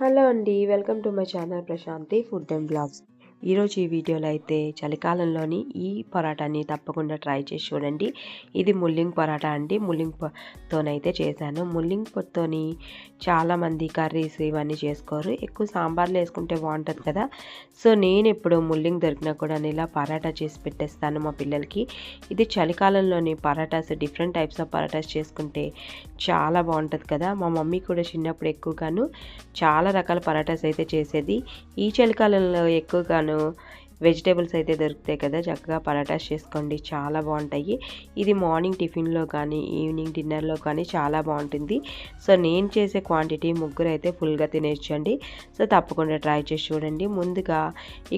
Hello అండి welcome to my channel Prashanthi food and blogs. ఈరోజు ఈ వీడియోలో అయితే చలికాలంలోని ఈ పరాటాని తప్పకుండా ట్రై చేసి చూడండి. ఇది ముల్లింగ్ పరాటా అండి. ముల్లింగ్ పొత్తోనైతే చేశాను. ముల్లింగ్ పొత్తోని చాలామంది కర్రీస్ ఇవన్నీ చేసుకోరు. ఎక్కువ సాంబార్లు వేసుకుంటే బాగుంటుంది కదా. సో నేను ఎప్పుడు ముల్లింగ్ దొరికినా కూడా ఇలా పరాటా చేసి పెట్టేస్తాను మా పిల్లలకి. ఇది చలికాలంలోని parathas different types of parathas చేసుకుంటే చాలా బాగుంటుంది కదా. మా మమ్మీ కూడా చిన్నప్పుడు ఎక్కువగాను చాలా రకాల పరాటాస్ అయితే చేసేది. ఈ చలికాలంలో ఎక్కువగాను వెజిటేబుల్స్ అయితే దొరుకుతాయి కదా చక్కగా పరాటాస్ చేసుకోండి చాలా బాగుంటాయి. ఇది మార్నింగ్ టిఫిన్లో కానీ ఈవినింగ్ డిన్నర్లో కానీ చాలా బాగుంటుంది. సో నేను చేసే క్వాంటిటీ ముగ్గురు అయితే ఫుల్గా తినేయచ్చండి. సో తప్పకుండా ట్రై చేసి చూడండి. ముందుగా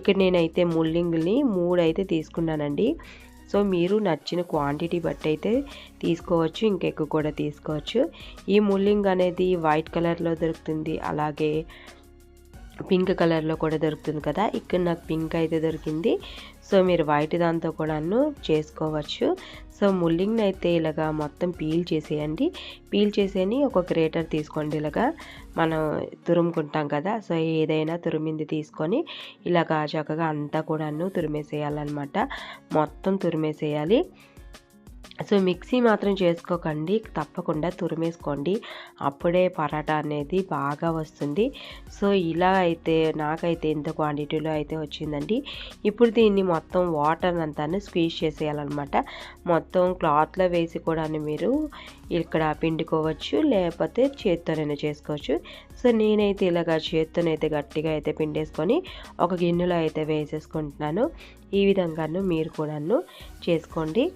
ఇక్కడ నేనైతే ముల్లింగుని మూడు అయితే తీసుకున్నానండి. సో మీరు నచ్చిన క్వాంటిటీ బట్టి అయితే తీసుకోవచ్చు ఇంకెక్కువ కూడా తీసుకోవచ్చు. ఈ ముల్లింగ్ అనేది వైట్ కలర్లో దొరుకుతుంది అలాగే పింక్ కలర్లో కూడా దొరుకుతుంది కదా ఇక్కడ నాకు పింక్ అయితే దొరికింది. సో మీరు వైట్ దాంతో కూడాను చేసుకోవచ్చు. సో ముల్లింగ్ని అయితే ఇలాగా మొత్తం పీల్ చేసేయండి. పీల్ చేసేని ఒక గ్రేటర్ తీసుకోండి ఇలాగా. మనం తురుముకుంటాం కదా సో ఏదైనా తురిమింది తీసుకొని ఇలాగా చక్కగా అంతా కూడాను తురిమేసేయాలన్నమాట. మొత్తం తురిమేసేయాలి. సో మిక్సీ మాత్రం చేసుకోకండి తప్పకుండా తురిమేసుకోండి. అప్పుడే పరాటా అనేది బాగా వస్తుంది. సో ఇలా అయితే నాకైతే ఇంత క్వాంటిటీలో అయితే వచ్చిందండి. ఇప్పుడు దీన్ని మొత్తం వాటర్ అంతా స్క్వీజ్ చేసేయాలన్నమాట. మొత్తం క్లాత్లో వేసి కూడా మీరు ఇక్కడ పిండుకోవచ్చు లేకపోతే చేత్తోనైనా చేసుకోవచ్చు. సో నేనైతే ఇలాగ చేత్తోనైతే గట్టిగా అయితే పిండేసుకొని ఒక గిన్నెలో అయితే వేసేసుకుంటున్నాను. ఈ విధంగాను మీరు కూడాను చేసుకోండి.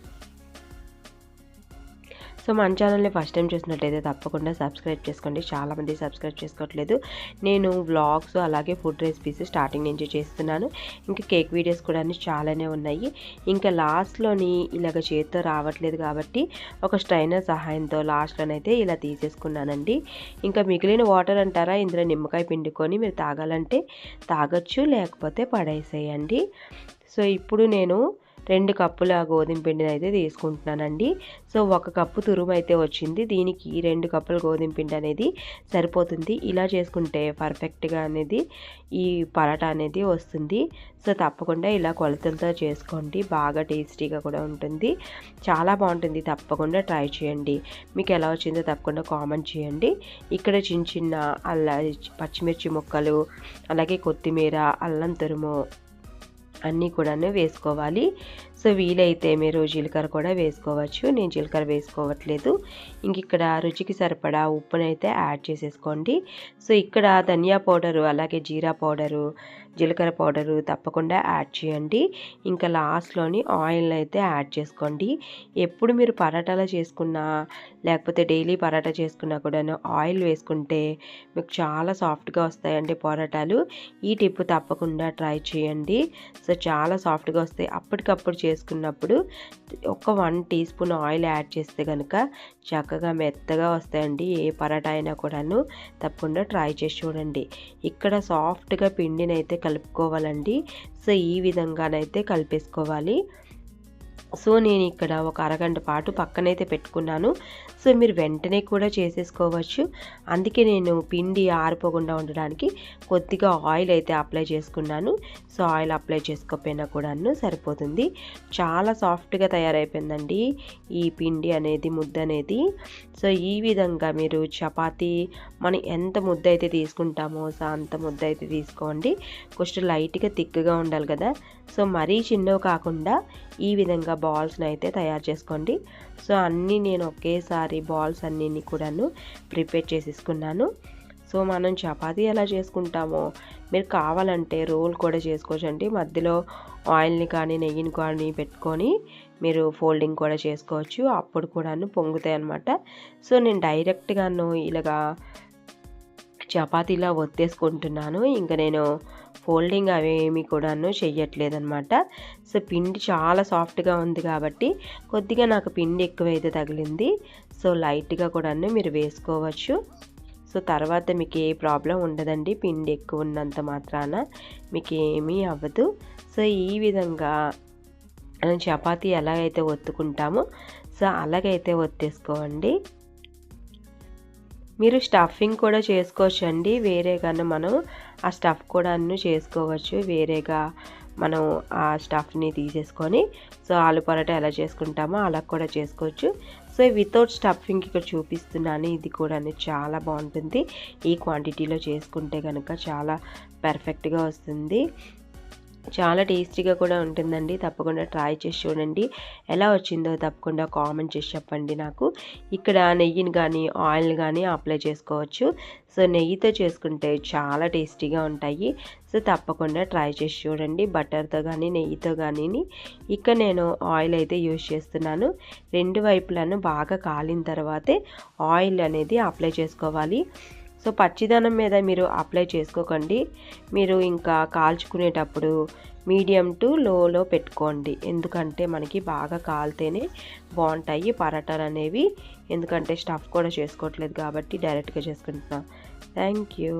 సో మన ఛానల్ని ఫస్ట్ టైం చూసినట్లయితే తప్పకుండా సబ్స్క్రైబ్ చేసుకోండి. చాలామంది సబ్స్క్రైబ్ చేసుకోవట్లేదు. నేను వ్లాగ్స్ అలాగే ఫుడ్ రెసిపీస్ స్టార్టింగ్ నుంచి చేస్తున్నాను. ఇంకా కేక్ వీడియోస్ కూడా చాలానే ఉన్నాయి. ఇంకా లాస్ట్లోని ఇలాగ చేతితో రావట్లేదు కాబట్టి ఒక స్ట్రైనర్ సహాయంతో లాస్ట్లోనైతే ఇలా తీసేసుకున్నానండి. ఇంకా మిగిలిన వాటర్ అంటారా? ఇందులో నిమ్మకాయ పిండుకొని మీరు తాగాలంటే తాగొచ్చు లేకపోతే పడేసేయండి. సో ఇప్పుడు నేను రెండు కప్పుల గోధుమ పిండిని అయితే తీసుకుంటున్నానండి. సో ఒక కప్పు తురుము అయితే వచ్చింది. దీనికి రెండు కప్పుల గోధుమ పిండి అనేది సరిపోతుంది. ఇలా చేసుకుంటే పర్ఫెక్ట్గా అనేది ఈ పరాటా అనేది వస్తుంది. సో తప్పకుండా ఇలా కొలతలతో చేసుకోండి. బాగా టేస్టీగా కూడా ఉంటుంది. చాలా బాగుంటుంది. తప్పకుండా ట్రై చేయండి. మీకు ఎలా వచ్చిందో తప్పకుండా కామెంట్ చేయండి. ఇక్కడ చిన్న చిన్న అల్ల పచ్చిమిర్చి ముక్కలు అలాగే కొత్తిమీర అల్లం తురుము అన్నీ కూడాను వేసుకోవాలి. సో వీలైతే మీరు జీలకర్ర కూడా వేసుకోవచ్చు. నేను జీలకర్ర వేసుకోవట్లేదు. ఇంక ఇక్కడ రుచికి సరిపడా ఉప్పునైతే యాడ్ చేసేసుకోండి. సో ఇక్కడ ధనియా పౌడరు అలాగే జీరా పౌడరు జీలకర్ర పౌడరు తప్పకుండా యాడ్ చేయండి. ఇంకా లాస్ట్లోని ఆయిల్ అయితే యాడ్ చేసుకోండి. ఎప్పుడు మీరు పరాటాలు చేసుకున్నా లేకపోతే డైలీ పరాటా చేసుకున్నా కూడా ఆయిల్ వేసుకుంటే మీకు చాలా సాఫ్ట్గా వస్తాయండి పరాటాలు. ఈ టిప్ తప్పకుండా ట్రై చేయండి. సో చాలా సాఫ్ట్గా వస్తాయి. అప్పటికప్పుడు చేసుకున్నప్పుడు ఒక one teaspoon oil add చేస్తే కనుక చక్కగా మెత్తగా వస్తాయండి. ఏ పరాటా అయినా కూడాను తప్పకుండా ట్రై చేసి చూడండి. ఇక్కడ సాఫ్ట్గా పిండినైతే కలుపుకోవాలండి. సో ఈ విధంగానైతే కలిపేసుకోవాలి. సో నేను ఇక్కడ ఒక అరగంట పాటు పక్కనైతే పెట్టుకున్నాను. సో మీరు వెంటనే కూడా చేసేసుకోవచ్చు. అందుకే నేను పిండి ఆరిపోకుండా ఉండడానికి కొద్దిగా ఆయిల్ అయితే అప్లై చేసుకున్నాను. సో ఆయిల్ అప్లై చేసుకోకపోయినా కూడాను సరిపోతుంది. చాలా సాఫ్ట్గా తయారైపోయిందండి ఈ పిండి అనేది ముద్ద అనేది. సో ఈ విధంగా మీరు చపాతీ మనం ఎంత ముద్ద అయితే తీసుకుంటామో సో అంత ముద్ద అయితే తీసుకోండి. కొంచెం లైట్గా థిక్గా ఉండాలి కదా. సో మరీ చిన్నవి కాకుండా ఈ విధంగా బాల్స్ని అయితే తయారు చేసుకోండి. సో అన్నీ నేను ఒకేసారి బాల్స్ అన్నీ కూడాను ప్రిపేర్ చేసేసుకున్నాను. సో మనం చపాతీ ఎలా చేసుకుంటామో మీరు కావాలంటే రోల్ కూడా చేసుకోవచ్చండి. మధ్యలో ఆయిల్ని కానీ నెయ్యిని కానీ పెట్టుకొని మీరు ఫోల్డింగ్ కూడా చేసుకోవచ్చు. అప్పుడు కూడాను పొంగుతాయి అనమాట సో నేను డైరెక్ట్గాను ఇలాగా చపాతీలా ఒత్తేసుకుంటున్నాను. ఇంకా నేను ఫోల్డింగ్ అవేమి కూడాను చెయ్యట్లేదనమాట సో పిండి చాలా సాఫ్ట్గా ఉంది కాబట్టి కొద్దిగా నాకు పిండి ఎక్కువైతే తగిలింది. సో లైట్గా కూడాను మీరు వేసుకోవచ్చు. సో తర్వాత మీకు ఏ ప్రాబ్లం ఉండదండి. పిండి ఎక్కువ ఉన్నంత మాత్రాన మీకు ఏమీ అవ్వదు. సో ఈ విధంగా మనం చపాతీ ఎలాగైతే ఒత్తుకుంటామో సో అలాగైతే ఒత్తేసుకోండి. మీరు స్టఫింగ్ కూడా చేసుకోవచ్చు అండి వేరేగానే మనం ఆ స్టఫ్ కూడా అన్నీ చేసుకోవచ్చు. వేరేగా మనం ఆ స్టఫ్ని తీసేసుకొని సో ఆలు పరోటా ఎలా చేసుకుంటామో అలా కూడా చేసుకోవచ్చు. సో వితౌట్ స్టఫింగ్ ఇక్కడ చూపిస్తున్నాను. ఇది కూడా చాలా బాగుంటుంది. ఈ క్వాంటిటీలో చేసుకుంటే కనుక చాలా పర్ఫెక్ట్గా వస్తుంది. చాలా టేస్టీగా కూడా ఉంటుందండి. తప్పకుండా ట్రై చేసి చూడండి. ఎలా వచ్చిందో తప్పకుండా కామెంట్ చేసి చెప్పండి నాకు. ఇక్కడ నెయ్యిని కానీ ఆయిల్ కానీ అప్లై చేసుకోవచ్చు. సో నెయ్యితో చేసుకుంటే చాలా టేస్టీగా ఉంటాయి. సో తప్పకుండా ట్రై చేసి చూడండి. బటర్తో కానీ నెయ్యితో కానీ. ఇక్కడ నేను ఆయిల్ అయితే యూజ్ చేస్తున్నాను. రెండు వైపులను బాగా కాలిన తర్వాతే ఆయిల్ అనేది అప్లై చేసుకోవాలి. సో పచ్చిదనం మీద మీరు అప్లై చేసుకోకండి. మీరు ఇంకా కాల్చుకునేటప్పుడు మీడియం టు లోలో పెట్టుకోండి. ఎందుకంటే మనకి బాగా కాలితేనే బాగుంటాయి పరాటాలు అనేవి. ఎందుకంటే స్టఫ్ కూడా చేసుకోవట్లేదు కాబట్టి డైరెక్ట్గా చేసుకుంటున్నాం. Thank you.